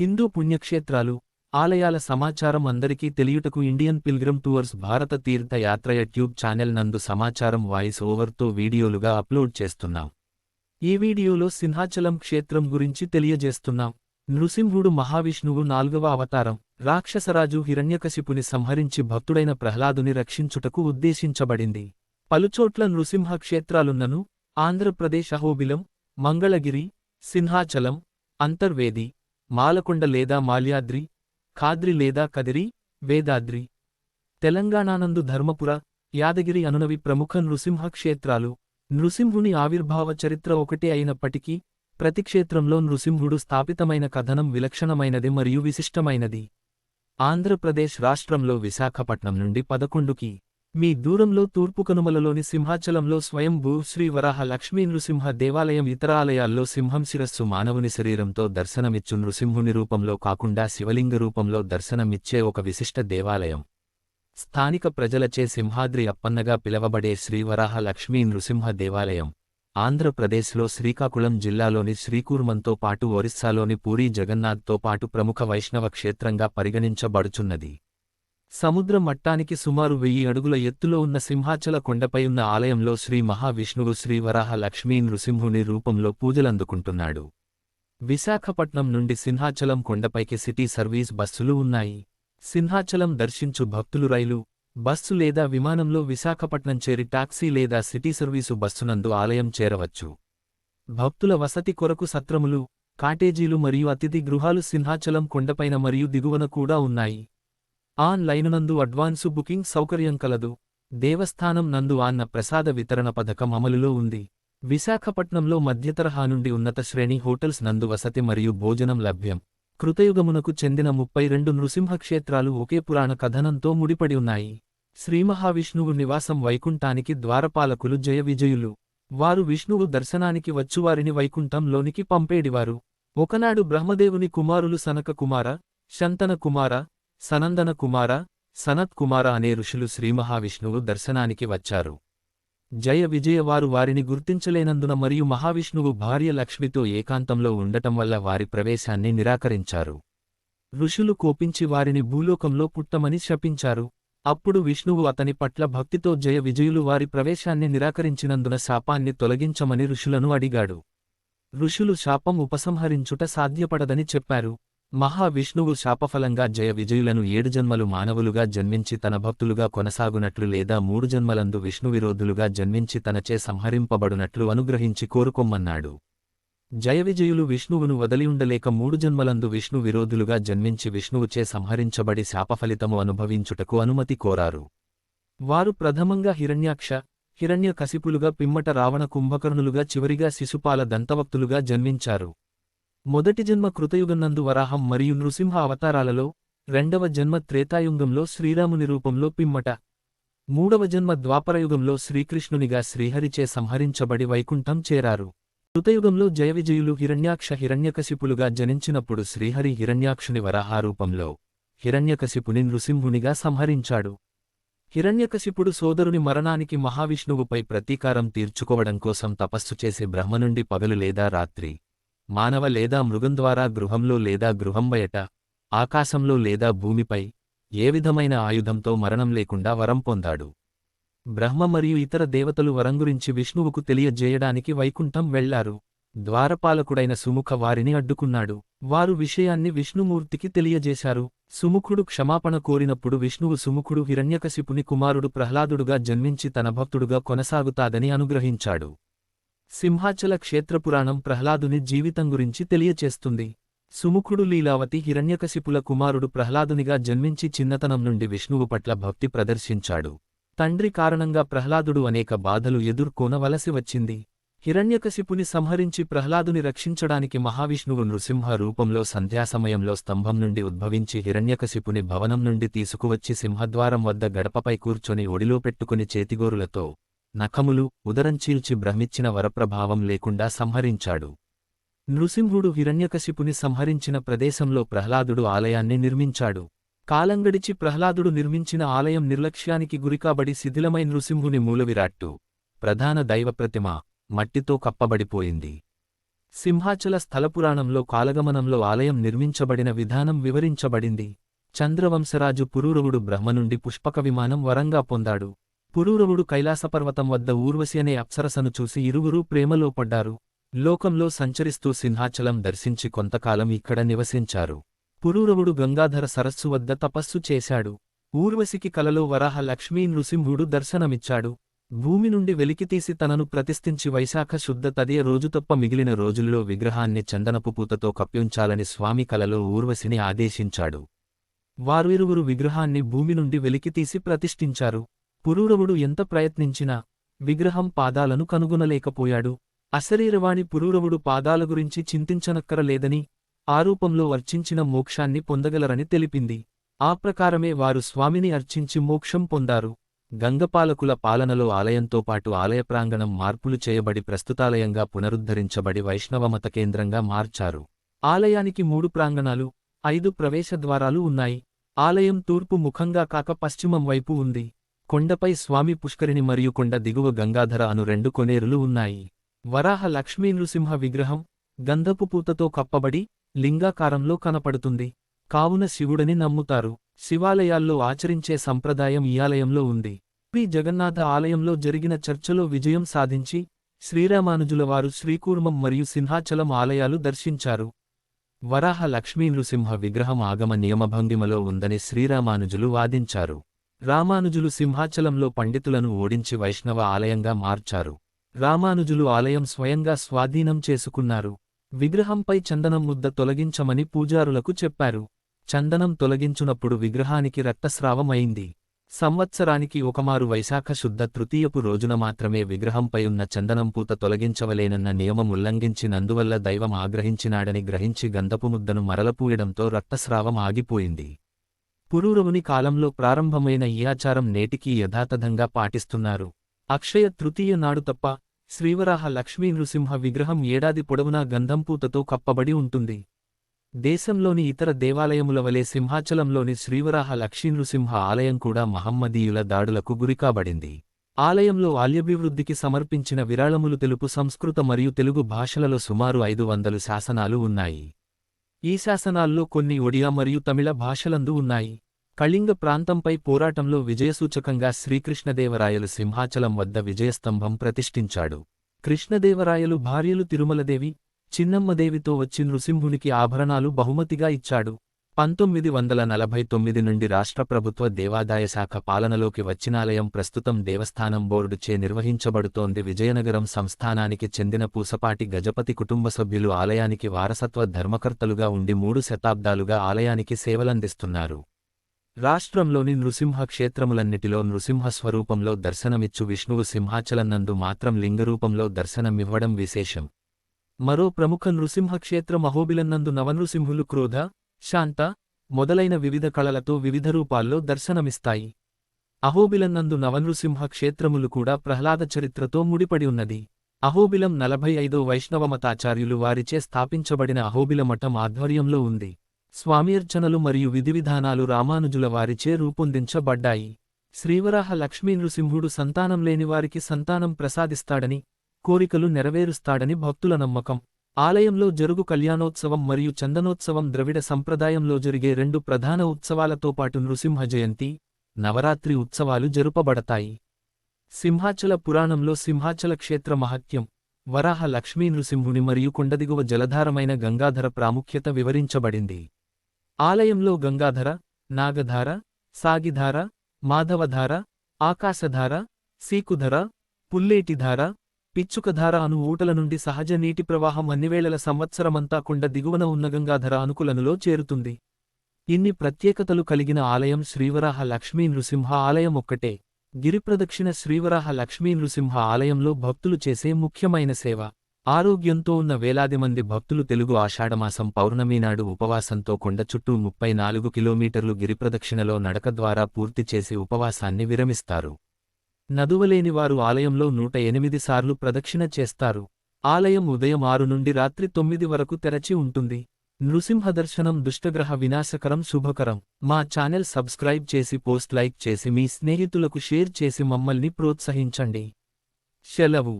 హిందూ పుణ్యక్షేత్రాలు ఆలయాల సమాచారం అందరికీ తెలియుటకు ఇండియన్ పిల్గ్రిమ్ టూర్స్ భారత తీర్థయాత్ర యూట్యూబ్ ఛానల్ నందు సమాచారం వాయిస్ ఓవర్తో వీడియోలుగా అప్లోడ్ చేస్తున్నాం. ఈ వీడియోలో సింహాచలం క్షేత్రం గురించి తెలియజేస్తున్నాం. నృసింహుడు మహావిష్ణువు నాల్గవ అవతారం రాక్షసరాజు హిరణ్యకశిపుని సంహరించి భక్తుడైన ప్రహ్లాదుని రక్షించుటకు ఉద్దేశించబడింది. పలుచోట్ల నృసింహ క్షేత్రాలున్నను ఆంధ్రప్రదేశ్ అహోబిలం మంగళగిరి సింహాచలం అంతర్వేది మాలకొండ లేదా మాల్యాద్రి ఖాద్రి లేదా కదిరి వేదాద్రి. తెలంగాణానందు ధర్మపుర యాదగిరి అనునవి ప్రముఖ నృసింహ క్షేత్రాలు నృసింహుని ఆవిర్భావ చరిత్ర ఒకటే అయినప్పటికీ ప్రతి క్షేత్రంలో నృసింహుడు స్థాపితమైన కథనం విలక్షణమైనది మరియు విశిష్టమైనది. ఆంధ్రప్రదేశ్ రాష్ట్రంలో విశాఖపట్నం నుండి పదకొండుకి మీ దూరంలో తూర్పు కనుమలలోని సింహాచలంలో స్వయంభూ శ్రీ వరాహ లక్ష్మీ నృసింహ దేవాలయం ఇతర ఆలయాల్లో సింహం శిరస్సు మానవుని శరీరంతో దర్శనమిచ్చు నృసింహుని రూపంలో కాకుండా శివలింగ రూపంలో దర్శనమిచ్చే ఒక విశిష్ట దేవాలయం. స్థానిక ప్రజలచే సింహాద్రి అప్పన్నగా పిలవబడే శ్రీవరాహ లక్ష్మీ నృసింహ దేవాలయం. ఆంధ్రప్రదేశ్లో శ్రీకాకుళం జిల్లాలోని శ్రీకూర్మంతో పాటు ఒరిస్సాలోని పూరీ జగన్నాథ్తో పాటు ప్రముఖ వైష్ణవ క్షేత్రంగా పరిగణించబడుచున్నది. సముద్ర మట్టానికి సుమారు వెయ్యి అడుగుల ఎత్తులో ఉన్న సింహాచల కొండపై ఉన్న ఆలయంలో శ్రీ మహావిష్ణువు శ్రీ వరాహ లక్ష్మీ నృసింహుని రూపంలో పూజలందుకుంటున్నాడు. విశాఖపట్నం నుండి సింహాచలం కొండపైకి సిటీ సర్వీస్ బస్సులు ఉన్నాయి. సింహాచలం దర్శించు భక్తులు రైలు బస్సు లేదా విమానంలో విశాఖపట్నం చేరి టాక్సీ లేదా సిటీ సర్వీసు బస్సునందు ఆలయం చేరవచ్చు. భక్తుల వసతి కొరకు సత్రములు కాటేజీలు మరియు అతిథి గృహాలు సింహాచలం కొండపైన మరియు దిగువన కూడా ఉన్నాయి. ఆన్ లైనునందు అడ్వాన్సు బుకింగ్ సౌకర్యం కలదు. దేవస్థానం నందు ఆన్న ప్రసాద వితరణ పథకం అమలులో ఉంది. విశాఖపట్నంలో మధ్యతరహా నుండి ఉన్నత శ్రేణి హోటల్స్ నందు వసతి మరియు భోజనం లభ్యం. కృతయుగమునకు చెందిన ముప్పై రెండు నృసింహక్షేత్రాలు ఒకే పురాణ కథనంతో ముడిపడి ఉన్నాయి. శ్రీమహావిష్ణువు నివాసం వైకుంఠానికి ద్వారపాలకులు జయ విజయులు. వారు విష్ణువు దర్శనానికి వచ్చువారిని వైకుంఠంలోనికి పంపేడివారు. ఒకనాడు బ్రహ్మదేవుని కుమారులు సనక కుమార శంతన కుమార సనందన కుమార సనత్ కుమార అనే ఋషులు శ్రీమహావిష్ణువు దర్శనానికి వచ్చారు. జయ విజయవారు వారిని గుర్తించలేనందున మరియు మహావిష్ణువు భార్య లక్ష్మితో ఏకాంతంలో ఉండటం వల్ల వారి ప్రవేశాన్ని నిరాకరించారు. ఋషులు కోపించి వారిని భూలోకంలో పుట్టమని శపించారు. అప్పుడు విష్ణువు అతని పట్ల భక్తితో జయ విజయులు వారి ప్రవేశాన్ని నిరాకరించినందున శాపాన్ని తొలగించమని ఋషులను అడిగాడు. ఋషులు శాపం ఉపసంహరించుట సాధ్యపడదని చెప్పారు. మహావిష్ణువు శాపఫలంగా జయ విజయులను ఏడు జన్మలు మానవులుగా జన్మించి తన భక్తులుగా కొనసాగునట్లు లేదా మూడు జన్మలందు విష్ణువిరోధులుగా జన్మించి తనచే సంహరింపబడునట్లు అనుగ్రహించి కోరుకొమ్మన్నాడు. జయ విజయులు విష్ణువును వదిలియుండలేక మూడు జన్మలందు విష్ణు విరోధులుగా జన్మించి విష్ణువుచే సంహరించబడి శాపఫలితము అనుభవించుటకు అనుమతి కోరారు. వారు ప్రథమంగా హిరణ్యాక్ష హిరణ్య కసిపులుగా పిమ్మట రావణ కుంభకర్ణులుగా చివరిగా శిశుపాల దంతవక్తులుగా జన్మించారు. మొదటి జన్మ కృతయుగన్నందు వరాహం మరియు నృసింహ అవతారాలలో రెండవ జన్మ త్రేతాయుగంలో శ్రీరాముని రూపంలో పిమ్మట. మూడవ జన్మ ద్వాపరయుగంలో శ్రీకృష్ణునిగా శ్రీహరిచే సంహరించబడి వైకుంఠం చేరారు. కృతయుగంలో జయవిజయులు హిరణ్యాక్ష హిరణ్యకశిపులుగా జనించినప్పుడు శ్రీహరి హిరణ్యాక్షుని వరాహారూపంలో హిరణ్యకశిపుని నృసింహునిగా సంహరించాడు. హిరణ్యకశిపుడు సోదరుని మరణానికి మహావిష్ణువుపై ప్రతీకారం తీర్చుకోవడం కోసం తపస్సు చేసే బ్రహ్మ నుండి పగలు లేదా రాత్రి మానవ లేదా మృగం ద్వారా గృహంలో లేదా గృహం బయట ఆకాశంలో లేదా భూమిపై ఏ విధమైన ఆయుధంతో మరణం లేకుండా వరం పొందాడు. బ్రహ్మ మరియు ఇతర దేవతలు వరం గురించి విష్ణువుకు తెలియజేయడానికి వైకుంఠం వెళ్ళారు. ద్వారపాలకుడైన సుముఖ వారిని అడ్డుకున్నాడు. వారు విషయాన్ని విష్ణుమూర్తికి తెలియజేశారు. సుముఖుడు క్షమాపణ కోరినప్పుడు విష్ణువు సుముఖుడు హిరణ్యకశిపుని కుమారుడు ప్రహ్లాదుడుగా జన్మించి తన భక్తుడుగా కొనసాగుతాదని అనుగ్రహించాడు. సింహాచల క్షేత్రపురాణం ప్రహ్లాదుని జీవితం గురించి తెలియచేస్తుంది. సుముఖుడు లీలావతి హిరణ్యకశిపుల కుమారుడు ప్రహ్లాదునిగా జన్మించి చిన్నతనం నుండి విష్ణువు పట్ల భక్తి ప్రదర్శించాడు. తండ్రి కారణంగా ప్రహ్లాదుడు అనేక బాధలు ఎదుర్కోనవలసి వచ్చింది. హిరణ్యకశిపుని సంహరించి ప్రహ్లాదుని రక్షించడానికి మహావిష్ణువు నృసింహ రూపంలో సంధ్యాసమయంలో స్తంభం నుండి ఉద్భవించి హిరణ్యకశిపుని భవనం నుండి తీసుకువచ్చి సింహద్వారం వద్ద గడపపై కూర్చొని ఒడిలో పెట్టుకుని చేతిగోరులతో నఖములు ఉదరం చీల్చి భ్రమిచ్చిన వరప్రభావం లేకుండా సంహరించాడు. నృసింహుడు హిరణ్యకశిపుని సంహరించిన ప్రదేశంలో ప్రహ్లాదుడు ఆలయాన్ని నిర్మించాడు. కాలంగడిచి ప్రహ్లాదుడు నిర్మించిన ఆలయం నిర్లక్ష్యానికి గురికాబడి శిథిలమై నృసింహుని మూలవిరాట్టు. ప్రధాన దైవప్రతిమ మట్టితో కప్పబడిపోయింది. సింహాచల స్థలపురాణంలో కాలగమనంలో ఆలయం నిర్మించబడిన విధానం వివరించబడింది. చంద్రవంశరాజు పురూరవుడు బ్రహ్మ నుండి పుష్పక విమానం వరంగా పొందాడు. పురూరవుడు కైలాసపర్వతం వద్ద ఊర్వశి అనే అప్సరసను చూసి ఇరువురూ ప్రేమలో పడ్డారు. లోకంలో సంచరిస్తూ సింహాచలం దర్శించి కొంతకాలం ఇక్కడ నివసించారు. పురూరవుడు గంగాధర సరస్సు వద్ద తపస్సు చేశాడు. ఊర్వశికి కలలో వరాహ లక్ష్మీ నృసింహుడు దర్శనమిచ్చాడు. భూమి నుండి వెలికితీసి తనను ప్రతిష్ఠించి వైశాఖ శుద్ధ తదియ రోజు తప్ప మిగిలిన రోజుల్లో విగ్రహాన్ని చందనపు పూతతో కప్పించాలని స్వామి కలలో ఊర్వశిని ఆదేశించాడు. వారు ఇరువురు విగ్రహాన్ని భూమి నుండి వెలికితీసి ప్రతిష్ఠించారు. పురూరవుడు ఎంత ప్రయత్నించినా విగ్రహం పాదాలను కనుగొనలేకపోయాడు. అశరీరవాణి పురూరవుడు పాదాల గురించి చింతించనక్కరలేదని ఆరూపంలో అర్చించిన మోక్షాన్ని పొందగలరని తెలిపింది. ఆ ప్రకారమే వారు స్వామిని అర్చించి మోక్షం పొందారు. గంగపాలకుల పాలనలో ఆలయంతో పాటు ఆలయ ప్రాంగణం మార్పులు చేయబడి ప్రస్తుతాలయంగా పునరుద్ధరించబడి వైష్ణవమత కేంద్రంగా మార్చారు. ఆలయానికి మూడు ప్రాంగణాలు ఐదు ప్రవేశద్వారాలు ఉన్నాయి. ఆలయం తూర్పు ముఖంగా కాక పశ్చిమం వైపు ఉంది. కొండపై స్వామి పుష్కరిణి మరియు కొండ దిగువ గంగాధర అను రెండు కొనేరులు ఉన్నాయి. వరాహ లక్ష్మీ నృసింహ విగ్రహం గంధపు పూతతో కప్పబడి లింగాకారంలో కనపడుతుంది. కావున శివుడని నమ్ముతారు. శివాలయాల్లో ఆచరించే సంప్రదాయం ఈ ఆలయంలో ఉంది. పి. జగన్నాథ ఆలయంలో జరిగిన చర్చలో విజయం సాధించి శ్రీరామానుజులవారు శ్రీకూర్మం మరియు సింహాచలం ఆలయాలు దర్శించారు. వరాహ లక్ష్మీ నృసింహ విగ్రహం ఆగమ నియమభంగిమలో ఉందని శ్రీరామానుజులు వాదించారు. రామానుజులు సింహాచలంలో పండితులను ఓడించి వైష్ణవ ఆలయంగా మార్చారు. రామానుజులు ఆలయం స్వయంగా స్వాధీనం చేసుకున్నారు. విగ్రహంపై చందనం ముద్ద తొలగించమని పూజారులకు చెప్పారు. చందనం తొలగించునప్పుడు విగ్రహానికి రక్తస్రావం అయింది సంవత్సరానికి ఒకమారు వైశాఖ శుద్ధ తృతీయపు రోజున మాత్రమే విగ్రహంపై ఉన్న చందనం పూత తొలగించవలేనన్న నియమం ఉల్లంఘించినందువల్ల దైవం ఆగ్రహించినాడని గ్రహించి గంధపు ముద్దను మరలపూయడంతో రక్తస్రావం ఆగిపోయింది. పురూరవుని కాలంలో ప్రారంభమైన ఈ ఆచారం నేటికీ యథాతథంగా పాటిస్తున్నారు. అక్షయ తృతీయ నాడు తప్ప శ్రీవరాహ లక్ష్మీ నృసింహ విగ్రహం ఏడాది పొడవునా గంధంపూతతో కప్పబడి ఉంటుంది. దేశంలోని ఇతర దేవాలయముల వలె సింహాచలంలోని శ్రీవరాహ లక్ష్మీనృసింహ ఆలయం కూడా మహమ్మదీయుల దాడులకు గురికాబడింది. ఆలయంలో ఆల్యభివృద్ధికి సమర్పించిన విరాళములు తెలుపు సంస్కృత మరియు తెలుగు భాషలలో సుమారు ఐదు వందలు శాసనాలు ఉన్నాయి. ఈ శాసనాల్లో కొన్ని ఒడియా మరియు తమిళ భాషలందు ఉన్నాయి. కళింగ ప్రాంతంపై పోరాటంలో విజయసూచకంగా శ్రీకృష్ణదేవరాయలు సింహాచలం వద్ద విజయస్తంభం ప్రతిష్ఠించాడు. కృష్ణదేవరాయలు భార్యలు తిరుమలదేవి చిన్నమ్మదేవితో వచ్చి నృసింహునికి ఆభరణాలు బహుమతిగా ఇచ్చాడు. పంతొమ్మిది వందల నలభై తొమ్మిది నుండి రాష్ట్ర ప్రభుత్వ దేవాదాయ శాఖ పాలనలోకి వచ్చినాలయం ప్రస్తుతం దేవస్థానం బోర్డుచే నిర్వహించబడుతోంది. విజయనగరం సంస్థానానికి చెందిన పూసపాటి గజపతి కుటుంబ సభ్యులు ఆలయానికి వారసత్వ ధర్మకర్తలుగా ఉండి మూడు శతాబ్దాలుగా ఆలయానికి సేవలందిస్తున్నారు. రాష్ట్రంలోని నృసింహ క్షేత్రములన్నిటిలో నృసింహ స్వరూపంలో దర్శనమిచ్చు విష్ణువు సింహాచలన్నందు మాత్రం లింగరూపంలో దర్శనమివ్వడం విశేషం. మరో ప్రముఖ నృసింహ క్షేత్రం అహోబిలన్నందు నవనృసింహులు క్రోధ శాంత మొదలైన వివిధ కళలతో వివిధ రూపాల్లో దర్శనమిస్తాయి. అహోబిలన్నందు నవనృసింహ క్షేత్రములు కూడా ప్రహ్లాద చరిత్రతో ముడిపడి ఉన్నది. అహోబిలం నలభై ఐదో వైష్ణవమతాచార్యులు వారిచే స్థాపించబడిన అహోబిల మఠం ఆధ్వర్యంలో ఉంది. స్వామియర్చనలు మరియు విధివిధానాలు రామానుజుల వారిచే రూపొందించబడ్డాయి. శ్రీవరాహ లక్ష్మీ నృసింహుడు సంతానం లేనివారికి సంతానం ప్రసాదిస్తాడని కోరికలు నెరవేరుస్తాడని భక్తుల నమ్మకం. ఆలయంలో జరుగు కళ్యాణోత్సవం మరియు చందనోత్సవం ద్రవిడ సంప్రదాయంలో జరిగే రెండు ప్రధాన ఉత్సవాలతో పాటు నృసింహ జయంతి నవరాత్రి ఉత్సవాలు జరుపబడతాయి. సింహాచల పురాణంలో సింహాచల క్షేత్ర మహత్యం వరాహ లక్ష్మీ నృసింహుని మరియు కొండదిగువ జలధారమైన గంగాధర ప్రాముఖ్యత వివరించబడింది. ఆలయంలో గంగాధర నాగధార సాగిధార మాధవధార ఆకాశధార సీకుధర పుల్లేటిధార పిచ్చుకధార అను ఊటల నుండి సహజ నీటి ప్రవాహం అన్నివేళల సంవత్సరమంతా కొండ దిగువన ఉన్న గంగాధర అనుకులనులో చేరుతుంది. ఇన్ని ప్రత్యేకతలు కలిగిన ఆలయం శ్రీవరాహ లక్ష్మీ నృసింహ ఆలయం ఒక్కటే. గిరిప్రదక్షిణ శ్రీవరాహ లక్ష్మీ నృసింహ ఆలయంలో భక్తులు చేసే ముఖ్యమైన సేవ. ఆరోగ్యంతో ఉన్న వేలాది మంది భక్తులు తెలుగు ఆషాఢమాసం పౌర్ణమి నాడు ఉపవాసంతో కొండ చుట్టూ ముప్పై నాలుగు కిలోమీటర్లు గిరిప్రదక్షిణలో నడక ద్వారా పూర్తి చేసి ఉపవాసాన్ని విరమిస్తారు. నదువలేని వారు ఆలయంలో నూట ఎనిమిది సార్లు ప్రదక్షిణ చేస్తారు. ఆలయం ఉదయం ఆరు నుండి రాత్రి తొమ్మిది వరకు తెరచి ఉంటుంది. నృసింహ దర్శనం దుష్టగ్రహ వినాశకరం శుభకరం. మా ఛానల్ సబ్స్క్రైబ్ చేసి పోస్ట్ లైక్ చేసి మీ స్నేహితులకు షేర్ చేసి మమ్మల్ని ప్రోత్సహించండి. సెలవు.